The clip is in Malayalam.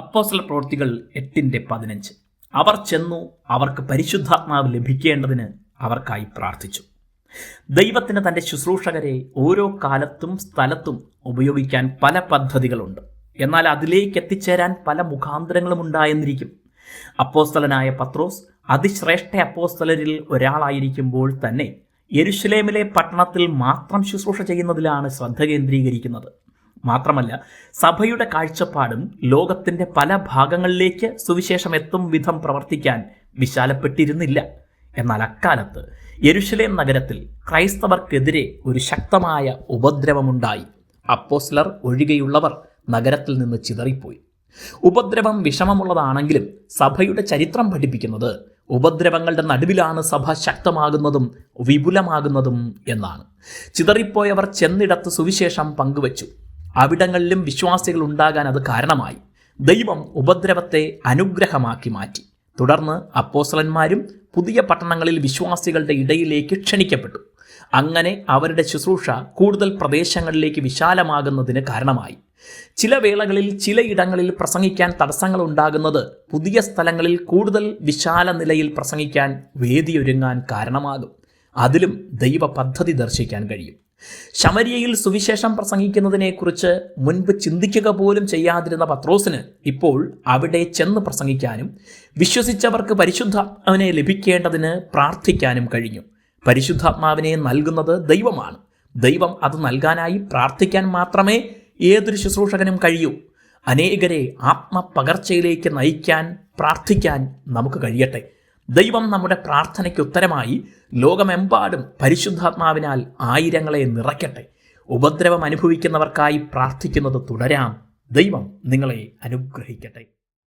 അപ്പോസ്തല പ്രവൃത്തികൾ എട്ടിന്റെ പതിനഞ്ച്. അവർ ചെന്നു അവർക്ക് പരിശുദ്ധാത്മാവ് ലഭിക്കേണ്ടതിന് അവർക്കായി പ്രാർത്ഥിച്ചു. ദൈവത്തിന് തന്റെ ശുശ്രൂഷകരെ ഓരോ കാലത്തും സ്ഥലത്തും ഉപയോഗിക്കാൻ പല പദ്ധതികളുണ്ട്. എന്നാൽ അതിലേക്ക് എത്തിച്ചേരാൻ പല മുഖാന്തരങ്ങളും ഉണ്ടായെന്നിരിക്കും. അപ്പോസ്തലനായ പത്രോസ് അതിശ്രേഷ്ഠ അപ്പോസ്തലരിൽ ഒരാളായിരിക്കുമ്പോൾ തന്നെ യെരുഷലേമിലെ പട്ടണത്തിൽ മാത്രം ശുശ്രൂഷ ചെയ്യുന്നതിലാണ് ശ്രദ്ധ കേന്ദ്രീകരിക്കുന്നത്. മാത്രമല്ല സഭയുടെ കാഴ്ചപ്പാടും ലോകത്തിന്റെ പല ഭാഗങ്ങളിലേക്ക് സുവിശേഷം എത്തും വിധം പ്രവർത്തിക്കാൻ വിശാലപ്പെട്ടിരുന്നില്ല. എന്നാൽ അക്കാലത്ത് യെരുഷലേം നഗരത്തിൽ ക്രൈസ്തവർക്കെതിരെ ഒരു ശക്തമായ ഉപദ്രവമുണ്ടായി. അപ്പോസ്ലർ ഒഴികെയുള്ളവർ നഗരത്തിൽ നിന്ന് ചിതറിപ്പോയി. ഉപദ്രവം വിഷമമുള്ളതാണെങ്കിലും സഭയുടെ ചരിത്രം പഠിപ്പിക്കുന്നത് ഉപദ്രവങ്ങളുടെ നടുവിലാണ് സഭ ശക്തമാകുന്നതും വിപുലമാകുന്നതും എന്നാണ്. ചിതറിപ്പോയവർ ചെന്നിടത്ത് സുവിശേഷം പങ്കുവച്ചു. അവിടങ്ങളിലും വിശ്വാസികൾ ഉണ്ടാകാൻ അത് കാരണമായി. ദൈവം ഉപദ്രവത്തെ അനുഗ്രഹമാക്കി മാറ്റി. തുടർന്ന് അപ്പോസലന്മാരും പുതിയ പട്ടണങ്ങളിൽ വിശ്വാസികളുടെ ഇടയിലേക്ക് ക്ഷണിക്കപ്പെട്ടു. അങ്ങനെ അവരുടെ ശുശ്രൂഷ കൂടുതൽ പ്രദേശങ്ങളിലേക്ക് വിശാലമാകുന്നതിന് കാരണമായി. ചില വേളകളിൽ ചിലയിടങ്ങളിൽ പ്രസംഗിക്കാൻ തടസ്സങ്ങൾ ഉണ്ടാകുന്നത് പുതിയ സ്ഥലങ്ങളിൽ കൂടുതൽ വിശാല നിലയിൽ പ്രസംഗിക്കാൻ വേദിയൊരുങ്ങാൻ കാരണമാകും. അതിലും ദൈവ പദ്ധതി ദർശിക്കാൻ കഴിയും. ശമരിയയിൽ സുവിശേഷം പ്രസംഗിക്കുന്നതിനെക്കുറിച്ച് മുൻപ് ചിന്തിക്കുക പോലും ചെയ്യാതിരുന്ന പത്രോസിന് ഇപ്പോൾ അവിടെ ചെന്ന് പ്രസംഗിക്കാനും വിശ്വസിച്ചവർക്ക് പരിശുദ്ധാത്മാവിനെ ലഭിക്കേണ്ടതിന് പ്രാർത്ഥിക്കാനും കഴിഞ്ഞു. പരിശുദ്ധാത്മാവിനെ നൽകുന്നത് ദൈവമാണ്. ദൈവം അത് നൽകാനായി പ്രാർത്ഥിക്കാൻ മാത്രമേ ഏതൊരു ശുശ്രൂഷകനും കഴിയൂ. അനേകരെ ആത്മപകർച്ചയിലേക്ക് നയിക്കാൻ പ്രാർത്ഥിക്കാൻ നമുക്ക് കഴിയട്ടെ. ദൈവം നമ്മുടെ പ്രാർത്ഥനയ്ക്ക് ഉത്തരമായി ലോകമെമ്പാടും പരിശുദ്ധാത്മാവിനാൽ ആയിരങ്ങളെ നിറയ്ക്കട്ടെ. ഉപദ്രവം അനുഭവിക്കുന്നവർക്കായി പ്രാർത്ഥിക്കുന്നത് തുടരാം. ദൈവം നിങ്ങളെ അനുഗ്രഹിക്കട്ടെ.